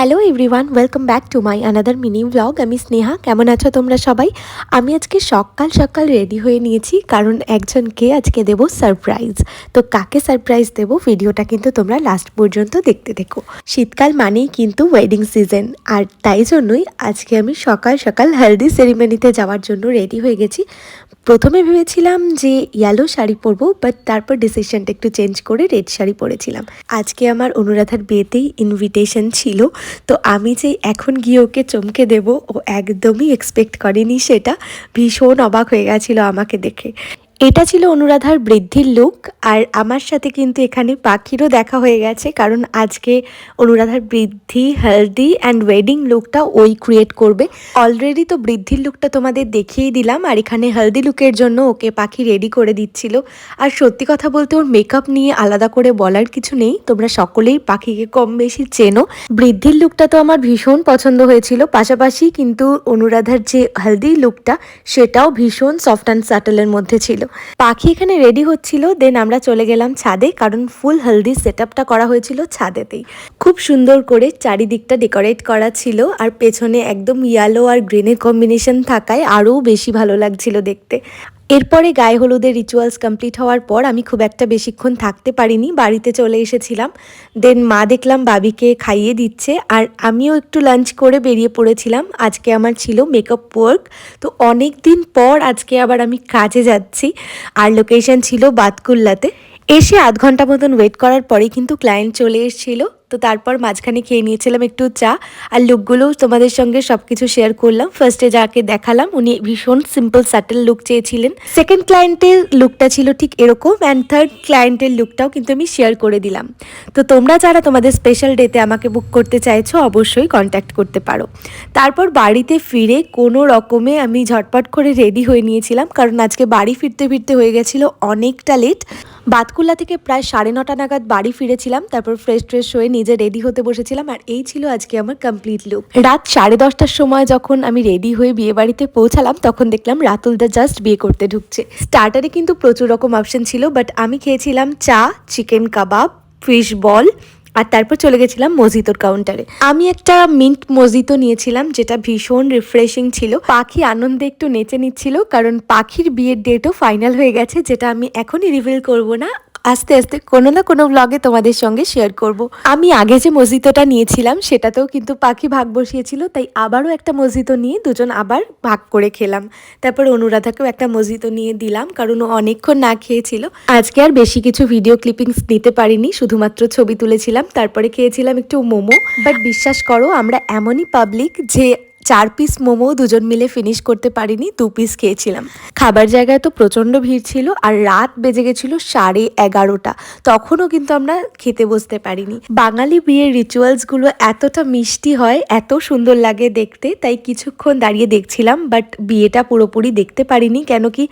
Hello everyone welcome back to my another mini blog আমি স্নেহা। কেমন আছো তোমরা সবাই? আমি আজকে সকাল সকাল রেডি হয়ে নিয়েছি, কারণ একজনকে আজকে দেব সারপ্রাইজ তো কাকে সারপ্রাইজ দেব? ভিডিওটা কিন্তু তোমরা লাস্ট পর্যন্ত দেখতে দেখো। শীতকাল মানেই কিন্তু ওয়েডিং সিজন আর তাই জন্যই আজকে আমি সকাল সকাল হেলদি সেরিমনিতে যাওয়ার জন্য রেডি হয়ে গেছি। প্রথমে ভেবেছিলাম যে ইয়েলো শাড়ি পরবো বাট তারপর ডিসিশনটা একটু চেঞ্জ করে রেড শাড়ি পরেছিলাম। আজকে আমার অনুরাধার বিয়েতেই ইনভিটেশন ছিল, তো আমি যে এখন গিয়ে ওকে চমকে দেব, ও একদমই এক্সপেক্ট করেনি সেটা। ভীষণ অবাক হয়ে গেছিল আমাকে দেখে। এটা ছিল অনুরাধার বৃদ্ধির লুক আর আমার সাথে কিন্তু এখানে পাখিরও দেখা হয়ে গেছে, কারণ আজকে অনুরাধার বৃদ্ধি হেলদি অ্যান্ড ওয়েডিং লুকটা ওই ক্রিয়েট করবে। অলরেডি তো বৃদ্ধির লুকটা তোমাদের দেখিয়েই দিলাম, আর এখানে হেলদি লুকের জন্য ওকে পাখি রেডি করে দিচ্ছিল। আর সত্যি কথা বলতে ওর মেকআপ নিয়ে আলাদা করে বলার কিছু নেই, তোমরা সকলেই পাখিকে কম বেশি চেনো। বৃদ্ধির লুকটা তো আমার ভীষণ পছন্দ হয়েছিল, পাশাপাশি কিন্তু অনুরাধার যে হেলদি লুকটা সেটাও ভীষণ সফট অ্যান্ড স্যাটেলের মধ্যে ছিল। পাখি এখানে রেডি হচ্ছিল দেন আমরা চলে গেলাম ছাদে, কারণ ফুল হলদি সেট করা হয়েছিল ছাদেতেই। খুব সুন্দর করে চারিদিকটা ডেকোরেট করা ছিল, আর পেছনে একদম ইয়েলো আর গ্রিনের কম্বিনেশন থাকায় আরও বেশি ভালো লাগছিল দেখতে। এরপরে গায়ে হলুদের রিচুয়ালস কমপ্লিট হওয়ার পর আমি খুব একটা বেশিক্ষণ থাকতে পারিনি, বাড়িতে চলে এসেছিলাম। দেন মা দেখলাম বাবিকে খাইয়ে দিচ্ছে আর আমিও একটু লাঞ্চ করে বেরিয়ে পড়েছিলাম। আজকে আমার ছিল মেকআপ ওয়ার্ক তো অনেক দিন পর আজকে আবার আমি কাজে যাচ্ছি আর লোকেশন ছিল বাতকুল্লাতে। এসে আধ ঘণ্টা মতন ওয়েট করার পরেই কিন্তু ক্লায়েন্ট চলে এসেছিল। তো তারপর মাঝখানে খেয়ে নিয়েছিলাম একটু চা আর লুকগুলোও তোমাদের সঙ্গে সব কিছু শেয়ার করলাম ফার্স্টে যাকে দেখালাম, উনি ভীষণ সিম্পল স্যাটেল লুক চেয়েছিলেন। সেকেন্ড ক্লায়েন্টের লুকটা ছিল ঠিক এরকম অ্যান্ড থার্ড ক্লায়েন্টের লুকটাও কিন্তু আমি শেয়ার করে দিলাম। তো তোমরা যারা তোমাদের স্পেশাল ডেতে আমাকে বুক করতে চাইছো, অবশ্যই কন্ট্যাক্ট করতে পারো। তারপর বাড়িতে ফিরে কোনো রকমে আমি ঝটপট করে রেডি হয়ে নিয়েছিলাম, কারণ আজকে বাড়ি ফিরতে ফিরতে হয়ে গেছিল অনেকটা লেট বাতকুল্লা থেকে প্রায় সাড়ে নটা নাগাদ বাড়ি ফিরেছিলাম, তারপর ফ্রেশ ট্রেশ হয়ে নিজে রেডি হতে বসেছিলাম, আর এই ছিল আজকে আমার কমপ্লিট লুক রাত সাড়ে দশটার সময় যখন আমি রেডি হয়ে বিয়ে বাড়িতে পৌঁছালাম, তখন দেখলাম রাতুলদা জাস্ট বিয়ে করতে ঢুকছে। স্টার্টারে কিন্তু প্রচুর রকম অপশন ছিল বাট আমি খেয়েছিলাম চা চিকেন কাবাব ফিশ বল আর তারপর চলে গেছিলাম মজিতোর কাউন্টারে আমি একটা মিন্ট মজিতো নিয়েছিলাম, যেটা ভীষণ রিফ্রেশিং ছিল। পাখি আনন্দে একটু নেচে নিচ্ছিল, কারণ পাখির বিয়ের ডেটও ফাইনাল হয়ে গেছে, যেটা আমি এখনই রিভিল করব না। আস্তে আস্তে কোনো না কোনো ব্লগে তোমাদের সঙ্গে শেয়ার করব। আমি আগে যে মসজিদটা নিয়েছিলাম, সেটাতেও কিন্তু পাখি ভাগ বসিয়েছিল, তাই আবারও একটা মসজিদও নিয়ে দুজন আবার ভাগ করে খেলাম। তারপর অনুরাধাকেও একটা মসজিদও নিয়ে দিলাম, কারণ ও অনেকক্ষণ না খেয়েছিল। আজকে আর বেশি কিছু ভিডিও ক্লিপিংস নিতে পারিনি, শুধুমাত্র ছবি তুলেছিলাম, তারপরে খেয়েছিলাম একটু মোমো। বাট বিশ্বাস করো, আমরা এমনই পাবলিক যে চার পিস মোমো দুজন মিলে ফিনিশ করতে পারিনি, দু পিস খেয়েছিলাম। খাবার জায়গায় তো প্রচণ্ড ভিড় ছিল আর রাত বেজে গেছিল সাড়ে এগারোটা। তখনও কিন্তু আমরা খেতে বসতে পারিনি। বাঙালি বিয়ের রিচুয়ালসগুলো এতটা মিষ্টি হয়, এত সুন্দর লাগে দেখতে, তাই কিছুক্ষণ দাঁড়িয়ে দেখছিলাম বাট বিয়েটা পুরোপুরি দেখতে পারিনি, কেন কি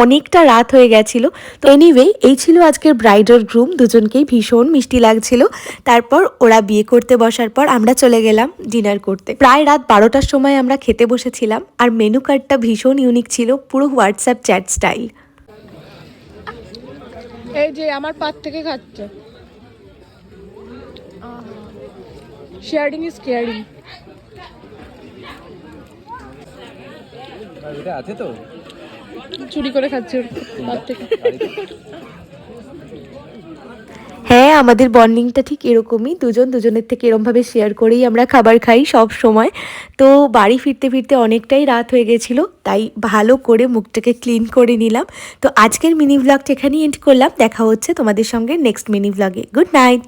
অনেকটা রাত হয়ে গেছিল। তো এনিওয়ে এই ছিল আজকের ব্রাইডাল গ্রুম দুজনকেই ভীষণ মিষ্টি লাগছিল। তারপর ওরা বিয়ে করতে বসার পর আমরা চলে গেলাম ডিনার করতে। প্রায় রাত বারোটার সময় আমরা খেতে বসেছিলাম আর মেনু কার্ডটা ভীষণ ইউনিক ছিল পুরো হোয়াটসঅ্যাপ চ্যাট স্টাইল এই যে আমার পাত থেকে খাচ্ছে। শেয়ারিং ইজ কেয়ারিং এটা আছে তো? চুরি করে খাচ্ছে ওর পাত থেকে। হ্যাঁ আমাদের বন্ডিংটা ঠিক এরকমই। দুজন দুজনের থেকে এরমভাবে শেয়ার করেই আমরা খাবার খাই সব সময়। তো বাড়ি ফিরতে ফিরতে অনেকটাই রাত হয়ে গেছিল, তাই ভালো করে মুখটাকে ক্লিন করে নিলাম। তো আজকের মিনি ব্লগটা এখানেই এন্ড করলাম। দেখা হচ্ছে তোমাদের সঙ্গে নেক্সট মিনি ব্লগে গুড নাইট